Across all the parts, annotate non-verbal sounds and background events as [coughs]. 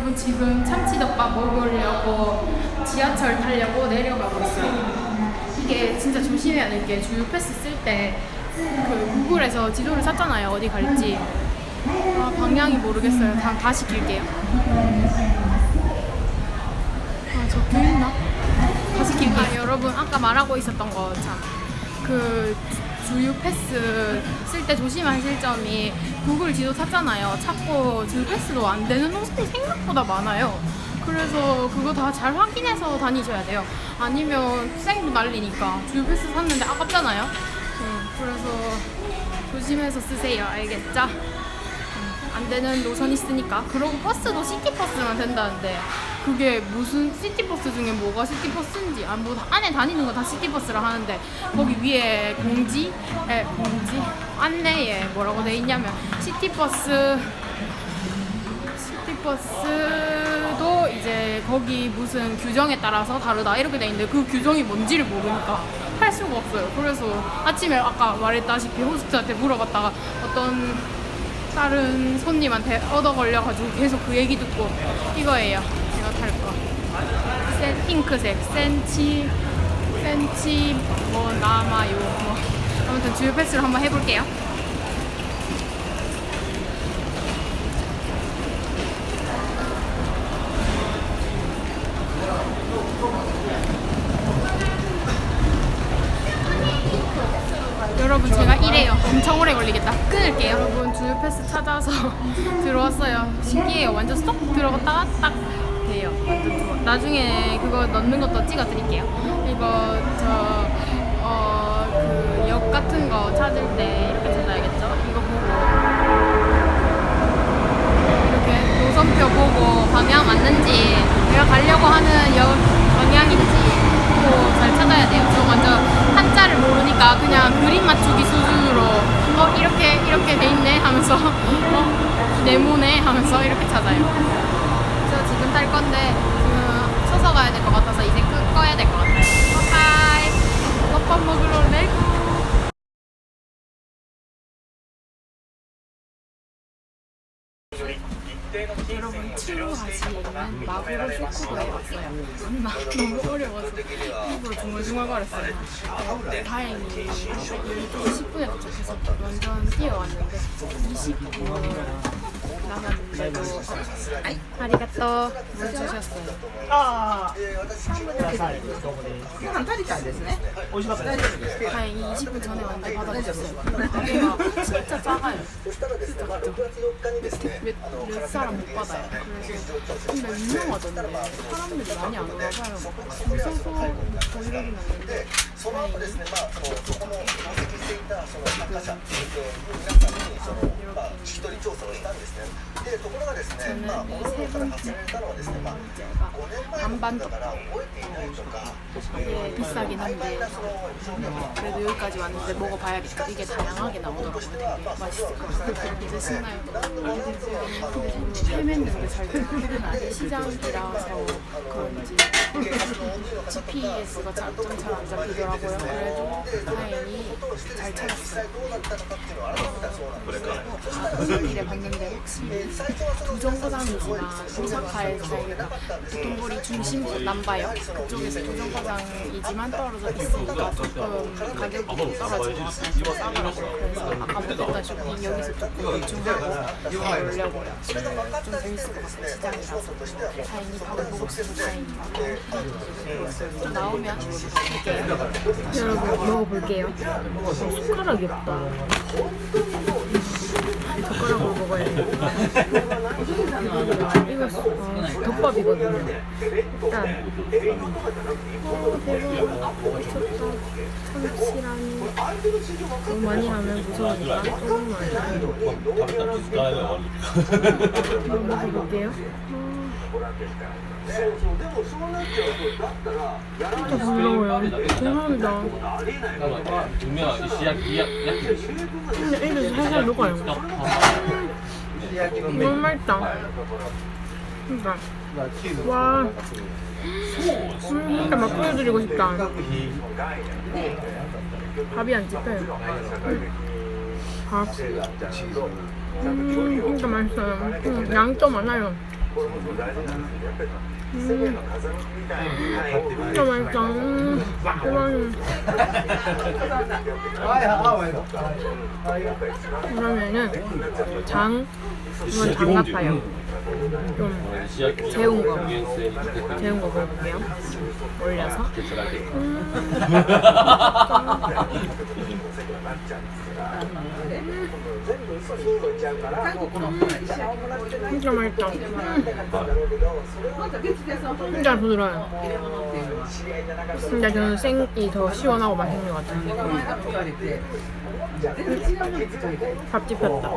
여러분 지금 참치덮밥 먹으려고 지하철 타려고 내려가고 있어요. 이게 진짜 조심해야 될 게 주유 패스 쓸 때 그 구글에서 지도를 찾잖아요. 어디 갈지. 아, 방향이 모르겠어요. 다, 다시 길게요. 아, 적혀 있나? 다시 길게. 아, 여러분 아까 말하고 있었던 거 참. 그 주유 패스 쓸 때 조심하실 점이 구글 지도 찾잖아요. 찾고 주유 패스도 안 되는 노선이 생각보다 많아요. 그래서 그거 다 잘 확인해서 다니셔야 돼요. 아니면 생도 날리니까 주유 패스 샀는데 아깝잖아요. 음, 그래서 조심해서 쓰세요. 알겠죠? 음, 안 되는 노선 있으니까. 그리고 버스도 시티버스만 된다는데 그게 무슨 시티버스 중에 뭐가 시티버스인지 아, 뭐 안에 다니는 거 다 시티버스라 하는데 거기 위에 공지, 에, 공지 안내에 뭐라고 돼 있냐면 시티버스 시티버스도 이제 거기 무슨 규정에 따라서 다르다 이렇게 돼 있는데 그 규정이 뭔지를 모르니까 할 수가 없어요. 그래서 아침에 아까 말했다시피 호스트한테 물어봤다가 어떤 다른 손님한테 얻어 걸려가지고 계속 그 얘기 듣고 이거예요. 제가 탈 거. 센 핑크색 센치 센치 뭐 남아요. 뭐 아무튼 주유 패스를 한번 해볼게요. 여러분 제가 이래요. 엄청 오래 걸리겠다. 끊을게요. 여러분 주유 패스 찾아서 [laughs] 들어왔어요. 신기해요. 완전 쏙 들어갔다가 딱 돼요. 나중에 그거 넣는 것도 찍어 드릴게요. 이거 저 어 그 역 같은 거 찾을 때 이렇게 찾아야겠죠? 이거 보고 이렇게 노선표 보고 방향 맞는지 내가 가려고 하는 역 방향인지 보고 잘 찾아야 돼요. 저 완전 한자를 모르니까 그냥 그림 맞추기 어 이렇게 이렇게 돼 있네 하면서 [laughs] 어 네모네 하면서 이렇게 찾아요. 저 지금 탈 건데 지금 서서 가야 될 것 같아서 이제 여러분 치료하시는 마구로 쇼크부에 왔어요. 막 너무 어려워서 일부러 중얼중얼거렸어요. 다행히 12시 10분에 도착해서 완전 뛰어왔는데 20분 남았는데도 아이, 아리가또 물 주셨어요. ああ、半足りたんですね。美味しかったです。 다행히 20분 전에 왔는데 받아주셨어요. 가게가 진짜 작아요. 진짜 작죠. 몇, 몇 사람 못 받아요. 그래서 근데 유명하던데 사람들이 많이 안 っていたその参加者、えっと、皆さんにその、まあ、聞き取り調査をしたんですね。 오나 봐요. 줄 서서 더 이러긴 하는데 다행히 저는 이세 번째 번째가 반반떡밥 이게 비싸긴 한데 그래도 여기까지 왔는데 먹어봐야겠다 이게 다양하게 나오더라고요 되게 맛있을 것 같아요 이제 신나요 헤맸는데 잘 되는 아니 시장이라서 그런지 GPS가 좀잘 안 잡히더라고요 그래도 다행히 잘 찾았어요 오늘 일에 봤는데 혹시 도정거장이지만 오사카에서 도톤보리 중심 남바요 그쪽에서 도정거장이지만 떨어져 있으니까 조금 가격이 떨어지고 좀 싸더라고요. 그래서 아까 먹었다시피 여기서 조금 대충하고 가려고요. 좀 재밌을 것 같아요. 시장이라서 다행히 밥을 있어서 다행이고 좀 나오면 볼게요 여러분 먹어볼게요. 숟가락이 없다 이거 어, 덮밥이거든요. 일단 어, 대박 미쳤다. 참치랑 너무 많이 하면 무서우니까 조금만 한번 먹어볼게요. 진짜 부러워요. 죄송합니다. 근데 애들 살살 녹아요. 너무 맛있다. 그러니까 와. 음, 진짜 막 보여드리고 싶다. 밥이 안 찝혀요. 밥. 음, 진짜 맛있어요. 음, 양도 많아요. 진짜 맛있다. 음, 이거는 그러면은 장 이건 장 같아요. 좀 재운 거. 재운 거 먹어볼게요. 올려서. [laughs] 진짜 맛있다. 음. 진짜 부드러워요. 근데 저는 생이 더 시원하고 맛있는 것 같아요. 밥 집혔다.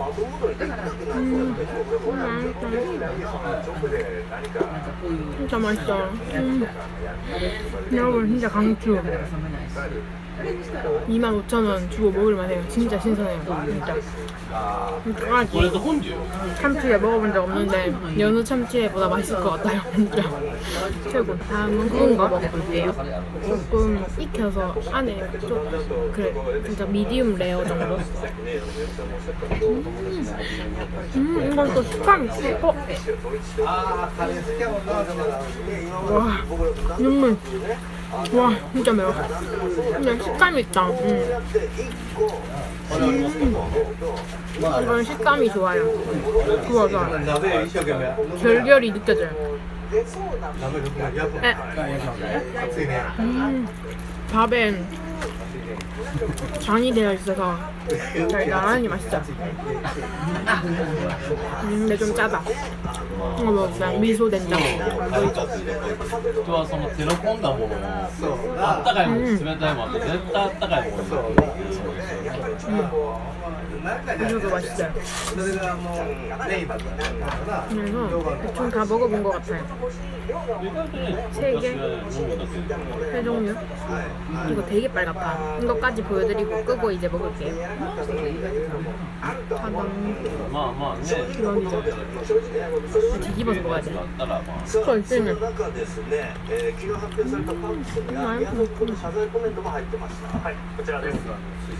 음, 맛있다. 진짜 맛있어. 음. 여러분 진짜 강추. 25,000원 주고 먹을 만 해요. 진짜 신선해요. 진짜. 혼주. 참치회 먹어본 적 없는데 연어 참치회보다 맛있을 것 같아요. 진짜 [laughs] 최고. 다음은 구운 거 먹어볼게요. 조금 익혀서 안에 좀 그래 진짜 미디움 레어 정도. 음, 음 이건 또 식감이 어. 와 눈물. 와 진짜 매워. 근데 식감이 있다. 음. 이건 식감이 좋아요. 구워서 결결이 느껴져요. 에. 음, 밥에 장이 되어 있어서 잘 나란히 맛있어. 근데 좀 짜다. 이거 먹자. 미소 된장. 좋아서 뭐 데리고 온다 왔다가 뭐. 집에 다니면 안 돼. 왔다가 뭐. 우유도 맛있어요. 그래서 대충 다 먹어본 것 같아요. 세 개, 세 종류. 이거 되게 빨갛다. 이거까지 보여드리고 끄고 이제 먹을게요. 차당 기왕이죠. 뒤집어서 먹어야 돼. 스컬 있으면.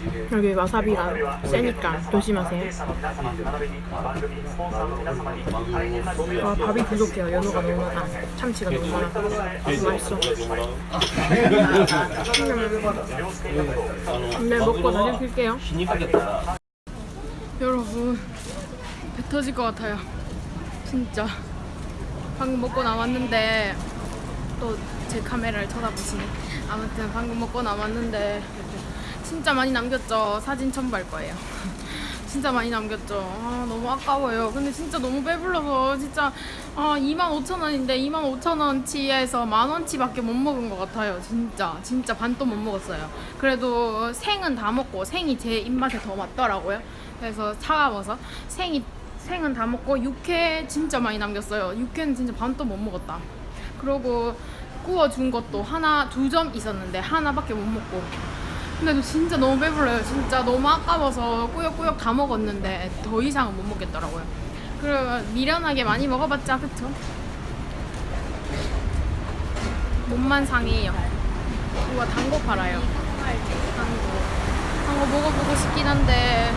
음, 여기 와사비가 세니까. 조심하세요. 아 밥이 부족해요. 연어가 너무 많아. 참치가 너무 많아. 아주 맛있어. 네 먹고 다시 킬게요. 여러분 배 터질 것 같아요. 진짜 방금 먹고 나왔는데 또 제 카메라를 쳐다보시네. 아무튼 방금 먹고 나왔는데 진짜 많이 남겼죠. 사진 첨부할 거예요. [laughs] 진짜 많이 남겼죠. 아, 너무 아까워요. 근데 진짜 너무 배불러서 진짜 아, 25,000원인데 25,000원치에서 만원치밖에 못 먹은 것 같아요. 진짜. 진짜 반도 못 먹었어요. 그래도 생은 다 먹고 생이 제 입맛에 더 맞더라고요. 그래서 차가워서 생이 생은 다 먹고 육회 진짜 많이 남겼어요. 육회는 진짜 반도 못 먹었다. 그리고 구워준 것도 하나 두 점 있었는데 하나밖에 못 먹고 근데도 진짜 너무 배불러요. 진짜 너무 아까워서 꾸역꾸역 다 먹었는데 더 이상은 못 먹겠더라고요. 그리고 미련하게 많이 먹어봤자 그쵸? 몸만 상해요. 이거 단거 팔아요. 단거. 단거 먹어보고 싶긴 한데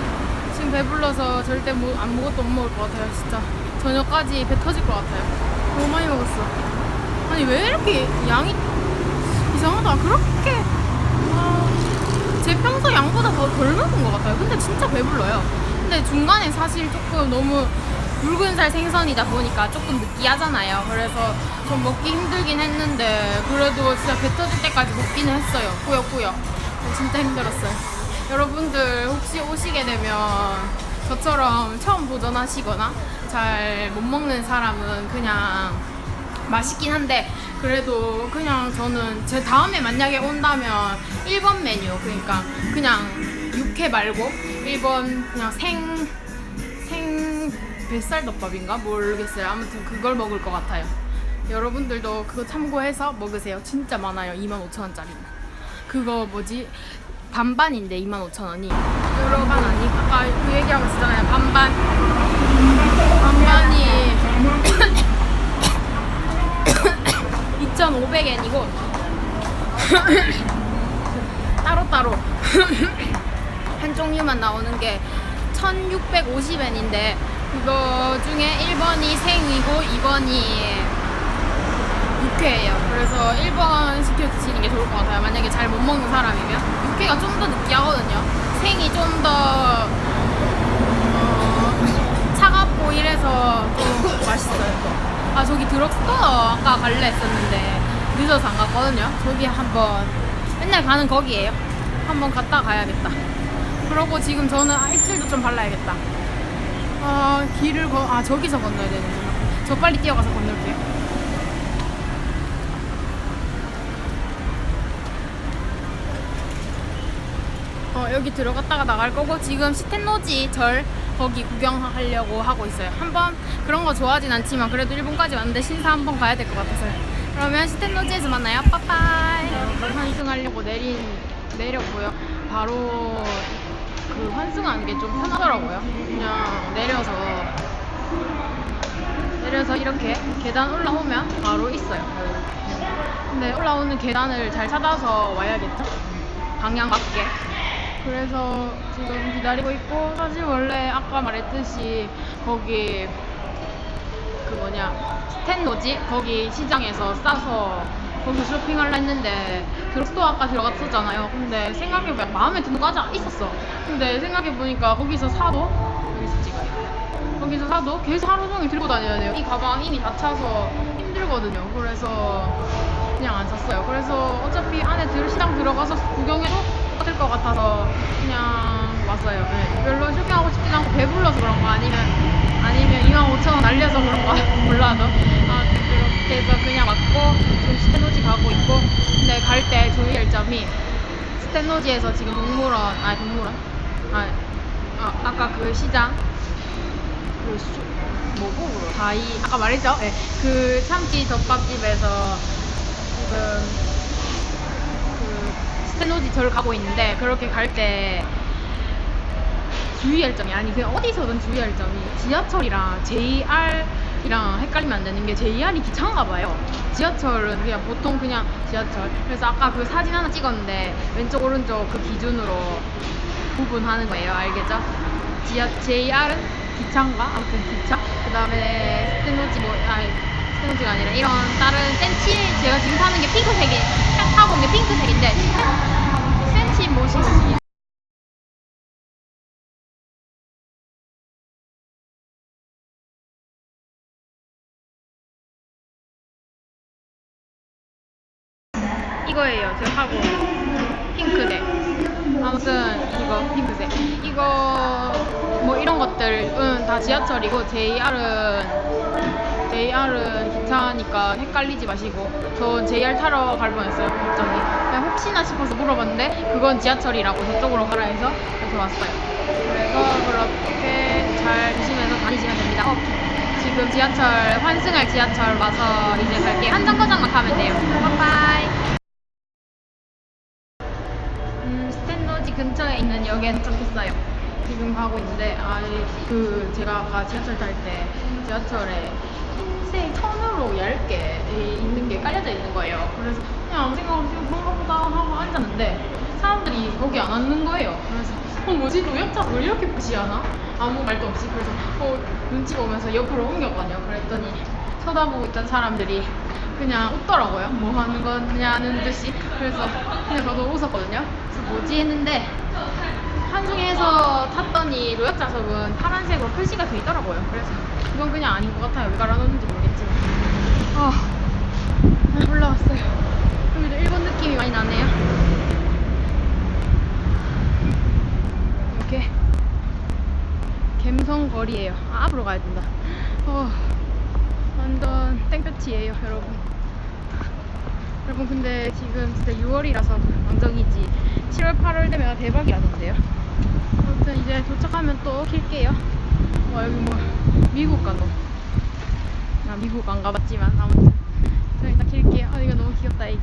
지금 배불러서 절대 뭐, 아무것도 못 먹을 것 같아요. 진짜 저녁까지 배 터질 것 같아요. 너무 많이 먹었어. 아니 왜 이렇게 양이 이상하다. 그렇게 평소 양보다 더덜 먹은 것 같아요. 근데 진짜 배불러요. 근데 중간에 사실 조금 너무 붉은살 생선이다 보니까 조금 느끼하잖아요. 그래서 좀 먹기 힘들긴 했는데 그래도 진짜 배 터질 때까지 먹기는 했어요. 꾸역꾸역. 진짜 힘들었어요. 여러분들 혹시 오시게 되면 저처럼 처음 도전하시거나 잘 못 먹는 사람은 그냥 맛있긴 한데 그래도 그냥 저는 제 다음에 만약에 온다면 1번 메뉴. 그러니까 그냥 육회 말고 1번 그냥 생, 생 뱃살덮밥인가? 모르겠어요. 아무튼 그걸 먹을 것 같아요. 여러분들도 그거 참고해서 먹으세요. 진짜 많아요. 25,000원짜리 그거 뭐지? 반반인데 25,000원이 여러 반 아니 아까 그 얘기하고 있었잖아요. 반반. 반반이 2,500엔이고 [coughs] 따로따로 [coughs] 한 종류만 나오는 게 1,650엔인데 그거 중에 1번이 생이고 2번 1번이 육회예요. 그래서 1번 시켜주시는 게 좋을 것 같아요. 만약에 잘 못 먹는 사람이면 육회가 좀 더 느끼하거든요. 생이 좀더 어, 차갑고 이래서 좀 저기 드럭스토어 아까 갈래 했었는데 늦어서 안 갔거든요. 저기 한번 맨날 가는 거기에요. 한번 갔다 가야겠다. 그러고 지금 저는 아, 입술도 좀 발라야겠다. 아 길을 거, 아 저기서 건너야 되는구나. 저 빨리 뛰어가서 건널게요. 어, 여기 들어갔다가 나갈 거고 지금 시텐노지 절 거기 구경하려고 하고 있어요. 한번 그런 거 좋아하진 않지만 그래도 일본까지 왔는데 신사 한번 가야 될 것 같아서요. 그러면 시텐노지에서 만나요. 빠빠이. 환승하려고 내린 내렸고요. 바로 그 환승하는 게 좀 편하더라고요. 그냥 내려서 내려서 이렇게 계단 올라오면 바로 있어요. 근데 올라오는 계단을 잘 찾아서 와야겠죠? 방향 맞게. 그래서 지금 기다리고 있고 사실 원래 아까 말했듯이 거기 그 뭐냐 스탠노지? 거기 시장에서 싸서 거기서 쇼핑하려 했는데 드럭스토어 아까 들어갔었잖아요. 근데 생각해보면 마음에 드는 과자 있었어. 근데 생각해보니까 거기서 사도 여기서 찍어요. 거기서 사도 계속 하루 종일 들고 다녀야 돼요. 이 가방 이미 다 차서 힘들거든요. 그래서 그냥 안 샀어요. 그래서 어차피 안에 들, 시장 들어가서 구경해도 똑같을 것 같아서 그냥 왔어요 네. 별로 쇼핑하고 싶지 않고 배불러서 그런 거 아니면 아니면 25,000원 날려서 그런가 [laughs] 몰라도 아 그렇게 해서 그냥 왔고 지금 스탠노지 가고 있고 근데 갈 때 주의할 점이 스탠노지에서 지금 동물원 아니 동물원 아 아, 아까 그 시장 그 수, 뭐고? 다이 아까 말했죠? 네. 그 참기 덮밥집에서 지금 그 스탠노지 절 가고 있는데 그렇게 갈 때 주의할 점이 아니 그냥 어디서든 주의할 점이 지하철이랑 JR이랑 헷갈리면 안 되는 게 JR이 기차인가 봐요. 지하철은 그냥 보통 그냥 지하철. 그래서 아까 그 사진 하나 찍었는데 왼쪽 오른쪽 그 기준으로 구분하는 거예요. 알겠죠? 지하 JR은 기차인가? 아무튼 기차. 그 다음에 스테노지 뭐 아니 스테노지가 아니라 이런 다른 센치 제가 지금 타는 게 핑크색이 딱 타고 있는 게 핑크색인데 이거예요. 제가 하고 핑크색. 아무튼 이거 핑크색. 이거 뭐 이런 것들은 다 지하철이고 JR은 JR은 기차니까 헷갈리지 마시고 저 JR 타러 갈 뻔했어요. 갑자기. 그냥 혹시나 싶어서 물어봤는데 그건 지하철이라고 저쪽으로 가라 해서 그래서 왔어요. 그래서 그렇게 잘 조심해서 다니시면 됩니다. 어, 지금 지하철 환승할 지하철 와서 이제 갈게요. 한 정거장만 가면 돼요. 바이바이. 음, 스탠로지 근처에 있는 역에 도착했어요. 지금 가고 있는데, 아, 그, 제가 아까 지하철 탈 때, 지하철에 깔려져 있는 거예요. 그래서 그냥 아무 생각 없이 그런가 보다 하고 앉았는데, 사람들이 거기 안 앉는 거예요. 그래서, 어, 뭐지? 노약자 왜 이렇게 무시하나? 아무 말도 없이. 그래서, 어, 눈치 보면서 옆으로 옮겼거든요. 그랬더니, 쳐다보고 있던 사람들이 그냥 웃더라고요. 뭐 하는 거냐는 듯이. 그래서 그냥 저도 웃었거든요. 그래서 뭐지 했는데 한중에서 탔더니 노약자석은 파란색으로 표시가 돼 있더라고요. 그래서 이건 그냥 아닌 것 같아요. 왜 깔아놓는지 모르겠지만. 아, 잘 올라왔어요. 여기도 일본 느낌이 많이 나네요. 이렇게 갬성 거리예요. 아, 앞으로 가야 된다. 어, 완전 땡볕이에요, 여러분. 여러분 근데 지금 진짜 6월이라서 망정이지 7월 8월 되면 대박이라던데요 아무튼 이제 도착하면 또 킬게요 와 여기 뭐 미국 가노 아 미국 안 가봤지만 아무튼 저 일단 킬게요 아 이거 너무 귀엽다 애기